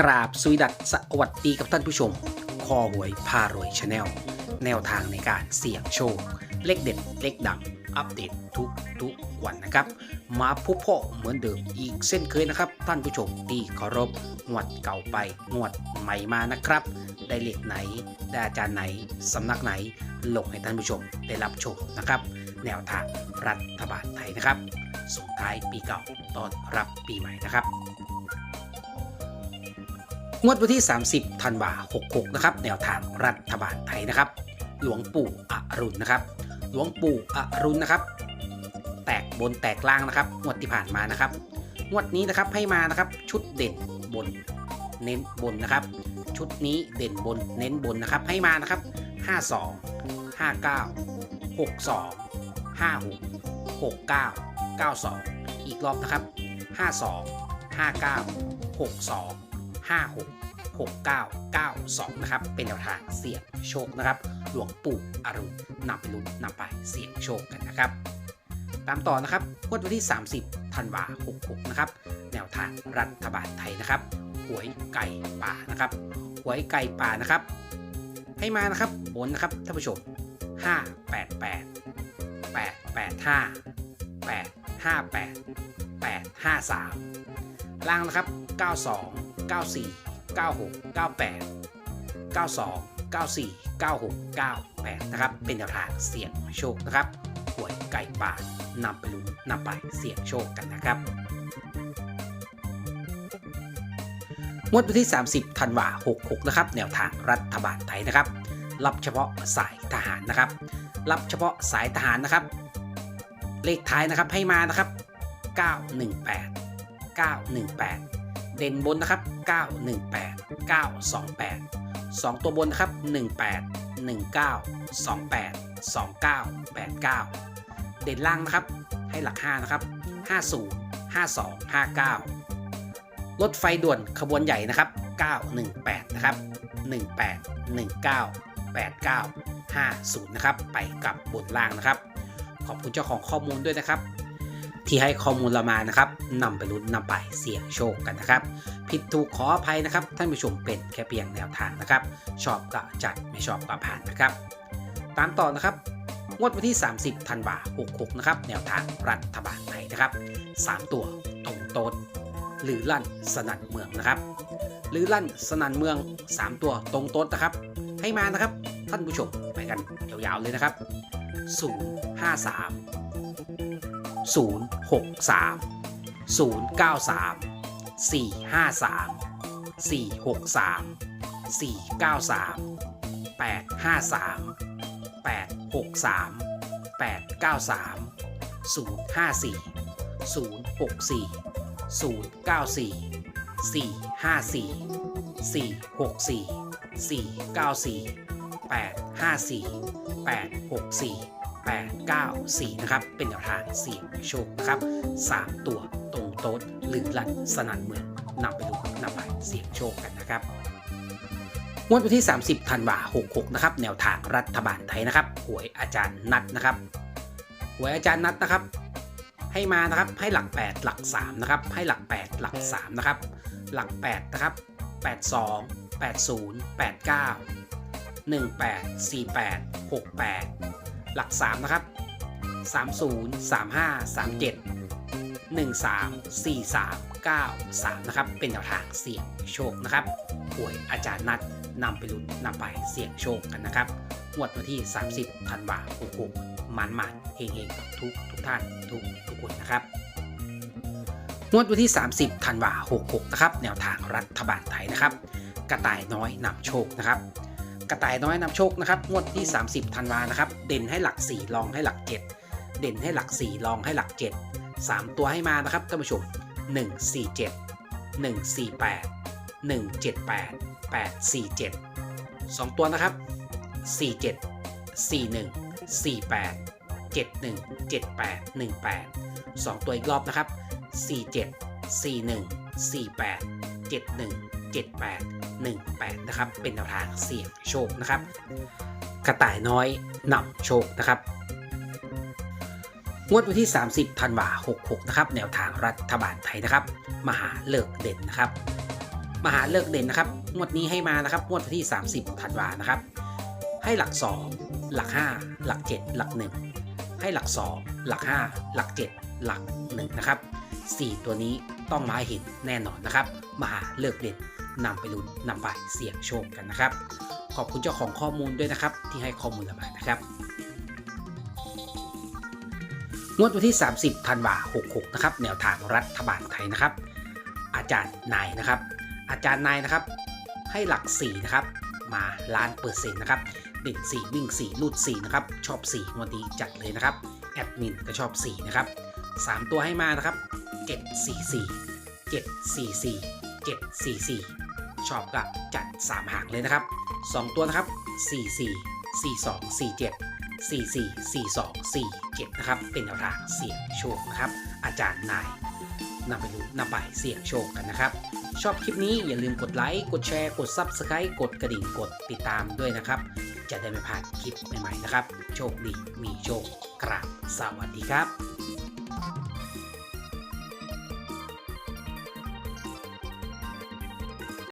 กราบสวีดัสสวัสดีกับท่านผู้ชม คอหวยพารวยชาแนลแนวทางในการเสี่ยงโชค เลขเด็ด เลขดัง อัปเดตทุกทุกวันนะครับ มาพบพ่อเหมือนเดิมอีกเส้นเคยนะครับ ท่านผู้ชมที่เคารพงวดเก่าไปงวดใหม่มานะครับ ได้เลขไหน ได้อาจารย์ไหน สำนักไหนลงให้ท่านผู้ชมได้รับชมนะครับ แนวทางรัฐบาลไทยนะครับส่งท้ายปีเก่าต้อนรับปีใหม่นะครับ งวดวันที่ 30ธันวา66 นะครับ แนวทางรัฐบาลไทยนะครับ หลวงปู่อรุณนะครับ หลวงปู่อรุณนะครับ แตกบนแตกล่างนะครับ งวดที่ผ่านมานะครับ งวดนี้นะครับให้มานะครับ ชุดเด่นบนเน้นบนนะครับ ชุดนี้เด่นบนเน้นบนนะครับ ให้มานะครับ 52 59 62 56 69 92 อีกรอบนะครับ 52 59 62 56 69 92 นะครับ เป็นแนวทางเสี่ยงโชคนะครับ หลวงปู่อรุณนำไปลุ้นนำไปเสี่ยงโชคกันนะครับ ตามต่อนะครับงวดวันที่ 30ธันวา66 นะครับ แนวทางรัฐบาลไทยนะครับหวยไก่ป่านะครับหวยไก่ป่านะครับ ให้มานะครับบนนะครับท่านผู้ชม 588 885 858 853 ล่างนะครับ 92 94 96 98 92 94 96 98 นะครับ เป็นแนวทางเสี่ยงโชคนะครับหวยไก่ป่านำไปลุ้นนำไปเสี่ยงโชคกันนะครับงวดวันที่ 30 ธันวา66 นะครับ แนวทางรัฐบาลไทยนะครับ รับเฉพาะสายทหารนะครับ รับเฉพาะสายทหารนะครับ เลขท้ายนะครับให้มานะครับ 918 918 เด่นบนนะครับ 918 928 2 ตัวบนนะครับ 18 19 28 29 89 เด่นล่างนะครับ ให้หลัก 5 นะครับ 50 52 59 รถไฟด่วนขบวนใหญ่นะครับ 918 นะครับ 18 19 89 50 นะครับ ไปกับบนล่างนะครับ ขอบคุณเจ้าของข้อมูลด้วยนะครับ ที่ให้ข้อมูลเรามานะครับนำไปลุ้นนำไปเสี่ยงโชคกันนะครับ ผิดถูกขออภัยนะครับ ท่านผู้ชมเป็นแค่เพียงแนวทางนะครับ ชอบก็จัดไม่ชอบก็ผ่านนะครับ ตามต่อนะครับงวดวันที่ 30ธันวา66 นะครับ แนวทางรัฐบาลไทยนะครับ 3 ตัวตรงโต๊ดหรือลั่นสนั่นเมืองนะครับ หรือลั่นสนั่นเมือง 3 ตัวตรงโต๊ดนะครับ ให้มานะครับ ท่านผู้ชมไปกันยาวๆเลยนะครับ 053 063 093 453 463 493 853 863 893 054 064 094 454 464 494 854 864 894 นะครับ เป็นแนวทางเสี่ยงโชคนะครับ 3 ตัวตรงโต๊ดหรือลันสนันเมืองนำไปดูนำไปเสี่ยงโชคกันนะครับงวดวันที่ 30ธันวา66 นะครับ แนวทางรัฐบาลไทยนะครับ หวยอาจารย์นัดนะครับหวยอาจารย์นัดนะครับ ให้มานะครับ ให้หลัก 8 หลัก 3 นะครับ ให้หลัก 8 หลัก 3 นะครับ หลัก 8 นะครับ 82 80 89 18 48 68 หลัก 3 นะครับ 30 35 37 13 43 93 นะครับ เป็นแนวทางเสี่ยงโชคนะครับหวยอาจารย์นัดนำไปลุ้นนำไปเสี่ยงโชคกันนะครับงวดวันที่ 30 ธันวาคม66มันมันเฮงเฮงทุกทุกท่านทุกทุกคนนะครับงวดวันที่ 30 ธันวา66 นะครับ แนวทางรัฐบาลไทยนะครับ กระต่ายน้อยนำโชคนะครับ กระต่ายน้อยนำโชคนะครับงวดที่ 30ธันวานะครับ เด่นให้หลัก 4 รองให้หลัก 7 เด่นให้หลัก 4 รองให้หลัก 7 3 ตัวให้มานะครับท่านผู้ชม 147 148 178 847 2 ตัวนะครับ 47 41 48 71 78 18 2 ตัวอีกรอบนะครับ 47 41 48 71 78 18 นะครับ เป็นแนวทางเสี่ยงโชคนะครับ กระต่ายน้อยนำโชคนะครับ งวดวันที่ 30ธันวา66 นะครับ แนวทางรัฐบาลไทยนะครับ มหาเลิกเด่นนะครับ มหาเลิกเด่นนะครับ งวดนี้ให้มานะครับ งวดวันที่ 30ธันวานะครับ ให้หลัก 2 หลัก 5 หลัก 7 หลัก 1 ให้หลัก 2 หลัก 5 หลัก 7 หลัก 1 นะครับ 4 ตัวนี้ต้องมาเห็นแน่นอนนะครับ มหาเลิกเด่น นำไปลุ้นนำไปเสี่ยงโชคกันนะครับ ขอบคุณเจ้าของข้อมูลด้วยนะครับ ที่ให้ข้อมูลเรามานะครับงวดวันที่ 30ธันวา66นะครับแนวทางรัฐบาลไทยนะครับ อาจารย์นายนะครับ อาจารย์นายนะครับ ให้หลัก4นะครับมาล้านเปอร์เซ็นต์นะครับเด่น4วิ่ง4ลูด4นะครับชอบ4งวดนี้จัดเลยนะครับแอดมินก็ชอบ4นะครับ3 ตัวให้มานะครับ 744 744 744 ชอบก็จัด 3 หางเลยนะครับ 2 ตัวนะครับ 44 42 47 44 42 47 นะครับ เป็นแนวทางเสี่ยงโชคนะครับ อาจารย์นายนำไปดูนำไปเสี่ยงโชคกันนะครับ ชอบคลิปนี้อย่าลืมกดไลค์ กดแชร์ กด Subscribe กดกระดิ่ง กดติดตามด้วยนะครับ จะได้ไม่พลาดคลิปใหม่ๆนะครับ โชคดีมีโชคกราบสวัสดีครับ